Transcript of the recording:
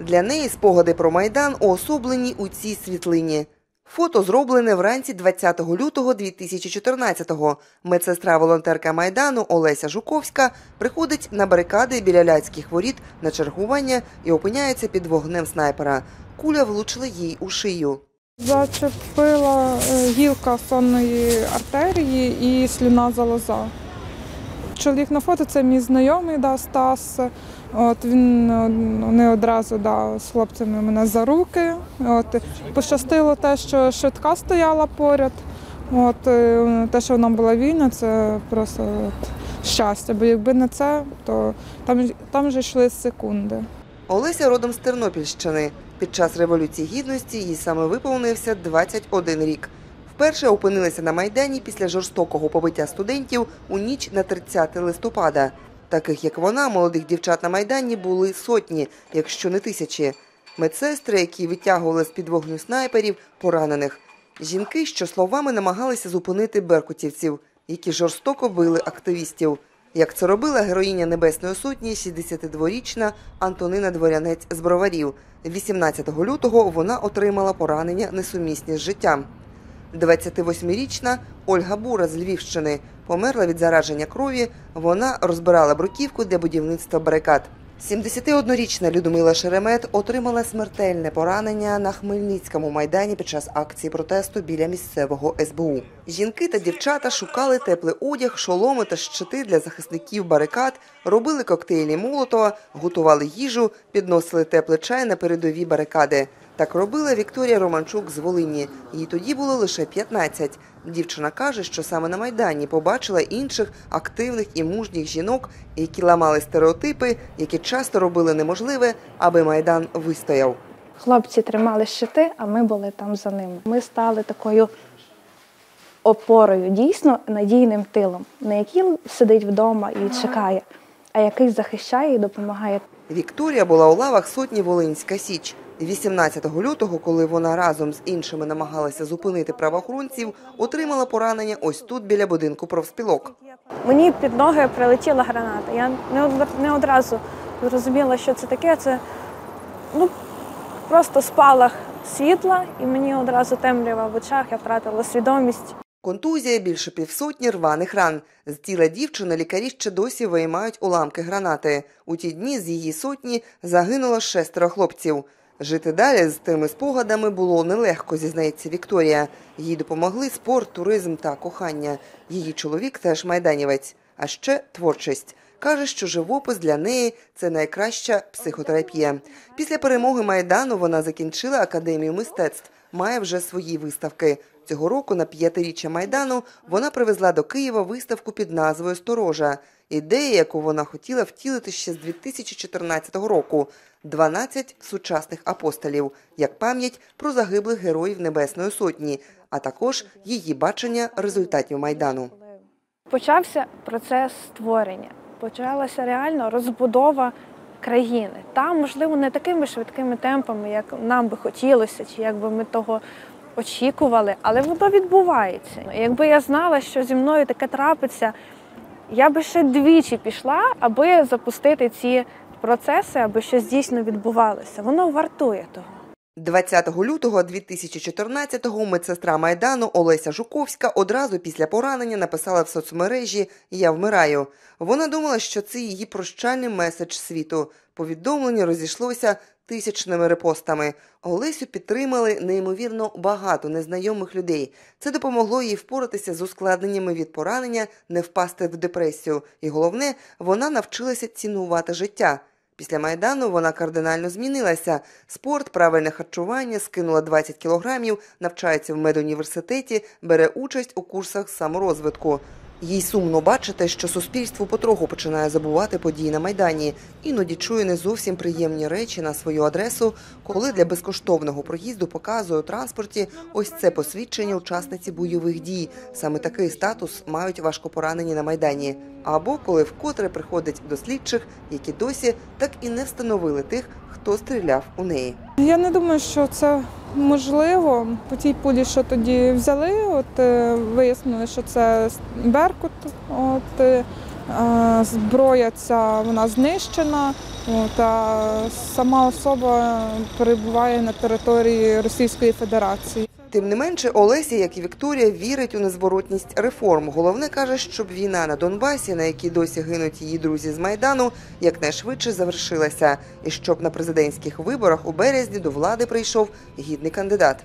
Для неї спогади про Майдан уособлені у цій світлині. Фото зроблене вранці 20 лютого 2014-го. Медсестра-волонтерка Майдану Олеся Жуковська приходить на барикади біля ляцьких воріт на чергування і опиняється під вогнем снайпера. Куля влучила їй у шию. Зачепила е, гілка сонної артерії і слюна залоза. Чоловік на фото це мій знайомий да, Стас. От він е, не одразу да, з хлопцями мене за руки. От пощастило те, що швидка стояла поряд. От е, те, що вона була вільна, це просто от, щастя. Бо якби не це, то там, там вже йшли секунди. Олеся родом з Тернопільщини. Під час Революції Гідності їй саме виповнився 21 рік. Вперше опинилася на Майдані після жорстокого побиття студентів у ніч на 30 листопада. Таких, як вона, молодих дівчат на Майдані були сотні, якщо не тисячі. Медсестри, які витягували з-під вогню снайперів, поранених. Жінки, що словами намагалися зупинити беркутівців, які жорстоко били активістів. Як це робила героїня Небесної Сотні, 62-річна Антонина Дворянець з Броварів. 18 лютого вона отримала поранення несумісні з життям. 28-річна Ольга Бура з Львівщини померла від зараження крові. Вона розбирала бруківку для будівництва барикад. 71-річна Людмила Шеремет отримала смертельне поранення на Хмельницькому майдані під час акції протесту біля місцевого СБУ. Жінки та дівчата шукали теплий одяг, шоломи та щити для захисників барикад, робили коктейлі Молотова, готували їжу, підносили теплий чай на передові барикади. Так робила Вікторія Романчук з Волині. Їй тоді було лише 15. Дівчина каже, що саме на Майдані побачила інших активних і мужніх жінок, які ламали стереотипи, які часто робили неможливе, аби Майдан вистояв. Хлопці тримали щити, а ми були там за ними. Ми стали такою опорою, дійсно надійним тилом, не який сидить вдома і чекає, а який захищає і допомагає. Вікторія була у лавах сотні Волинська Січ. 18 лютого, коли вона разом з іншими намагалася зупинити правоохоронців, отримала поранення ось тут біля будинку профспілок. Мені під ноги прилетіла граната. Я не од- одразу зрозуміла, що це таке. Це ну, просто спалах світла, і мені одразу темрява в очах, я втратила свідомість. Контузія більше півсотні рваних ран. З тіла дівчини лікарі ще досі виймають уламки гранати. У ті дні з її сотні загинуло шестеро хлопців. Жити далі з тими спогадами було нелегко, зізнається Вікторія. Їй допомогли спорт, туризм та кохання. Її чоловік теж майданівець, а ще творчість. Каже, що живопис для неї це найкраща психотерапія. Після перемоги майдану вона закінчила академію мистецтв, має вже свої виставки. Цього року на п'ятиріччя майдану вона привезла до Києва виставку під назвою Сторожа. Ідея, яку вона хотіла втілити ще з 2014 року. 12 сучасних апостолів, як пам'ять про загиблих героїв Небесної Сотні, а також її бачення результатів майдану. Почався процес створення, почалася реально розбудова країни. Там, можливо, не такими швидкими темпами, як нам би хотілося, чи як би ми того очікували, але воно відбувається. Якби я знала, що зі мною таке трапиться, я би ще двічі пішла, аби запустити ці процеси, аби щось дійсно відбувалося. Воно вартує того. 20 лютого 2014-го медсестра Майдану Олеся Жуковська одразу після поранення написала в соцмережі Я вмираю. Вона думала, що це її прощальний меседж світу. Повідомлення розійшлося тисячними репостами. Олесю підтримали неймовірно багато незнайомих людей. Це допомогло їй впоратися з ускладненнями від поранення, не впасти в депресію. І головне, вона навчилася цінувати життя. Після майдану вона кардинально змінилася. Спорт, правильне харчування, скинула 20 кілограмів, навчається в медуніверситеті, бере участь у курсах саморозвитку. Їй сумно бачити, що суспільство потроху починає забувати події на майдані. Іноді чує не зовсім приємні речі на свою адресу, коли для безкоштовного проїзду показує у транспорті ось це посвідчення учасниці бойових дій. Саме такий статус мають важкопоранені на майдані. Або коли вкотре приходить до слідчих, які досі так і не встановили тих, хто стріляв у неї. Я не думаю, що це можливо. По тій пулі, що тоді взяли, от е, вияснили, що це Беркут. От е, Зброя ця вона знищена, от, а сама особа перебуває на території Російської Федерації. Тим не менше, Олеся, як і Вікторія, вірить у незворотність реформ. Головне каже, щоб війна на Донбасі, на якій досі гинуть її друзі з майдану, якнайшвидше завершилася, і щоб на президентських виборах у березні до влади прийшов гідний кандидат.